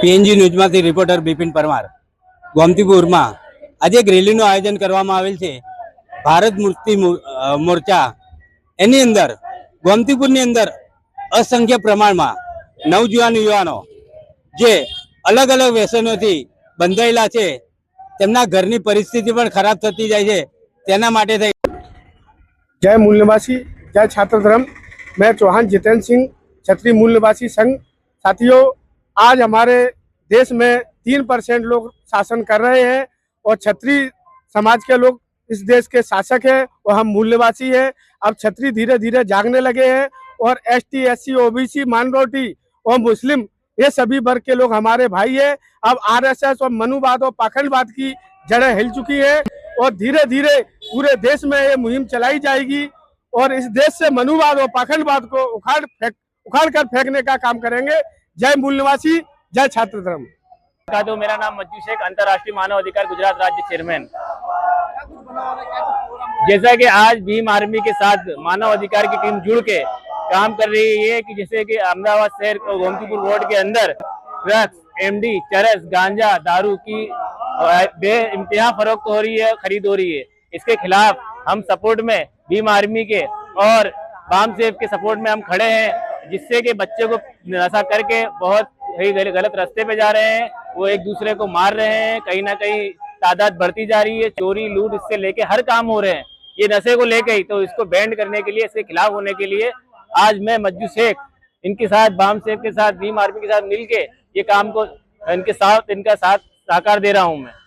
PNG ન્યૂઝમાંથી reporter Bipin Parmar. ગોમતીપુરમાં આજે એક રેલીનું આયોજન કરવામાં આવેલ છે. ભારત મૂર્તિ મોરચા. એની અંદર, ગોમતીપુરની અંદર અસંખ્ય પ્રમાણમાં નવજુવાન યુવાનો જે અલગ અલગ વ્યસનોથી બંધાયેલા છે, તેમના ઘરની પરિસ્થિતિ પણ ખરાબ થતી જાય છે, તેના માટે થઈ જય મૂલ નિવાસી જય છાત્ર ધર્મ મેં ચૌહાણ જીતેન્દ્ર સિંહ છત્રી નિવાસી સંઘ. સાથીઓ आज हमारे देश में तीन परसेंट लोग शासन कर रहे हैं और छत्री समाज के लोग इस देश के शासक हैं और हम मूल्यवासी हैं। अब छत्री धीरे धीरे जागने लगे हैं और S T S C OBC minority और मुस्लिम, ये सभी वर्ग के लोग हमारे भाई हैं। अब आरएसएस और मनुवाद और पाखंडवाद की जड़ें हिल चुकी है और धीरे धीरे पूरे देश में ये मुहिम चलाई जाएगी और इस देश से मनुवाद और पाखंडवाद को उखाड़ फेंक उखाड़ कर फेंकने का काम करेंगे। जय मूल निवासी जय छात्र धर्म। तो मेरा नाम मज्जू शेख अंतर्राष्ट्रीय मानव अधिकार गुजरात राज्य चेयरमैन जैसा कि आज भीम आर्मी के साथ मानव अधिकार की टीम जुड़ के काम कर रही है कि जैसे कि अहमदाबाद शहर को गोमतीपुर वार्ड के अंदर ड्रग्स एमडी चरस गांजा दारू की अ, बे इम्तिहा फरोख्त हो रही है खरीद हो रही है। इसके खिलाफ हम सपोर्ट में भीम आर्मी के और बाम सेफ़ के सपोर्ट में हम खड़े हैं। जिससे कि बच्चे को नशा करके बहुत ही गल- गलत रास्ते पे जा रहे हैं, वो एक दूसरे को मार रहे हैं, कहीं ना कहीं तादाद बढ़ती जा रही है, चोरी, लूट इससे लेके हर काम हो रहे हैं। ये नशे को लेके ही तो इसको बैंड करने के लिए, इसके खिलाफ होने के लिए आज मैं मज्जू शेख, इनके साथ, बाम सेफ़ के साथ, भीम आर्मी के साथ मिलके ये काम को, इनके साथ, इनका साथ साकार दे रहा हूँ मैं।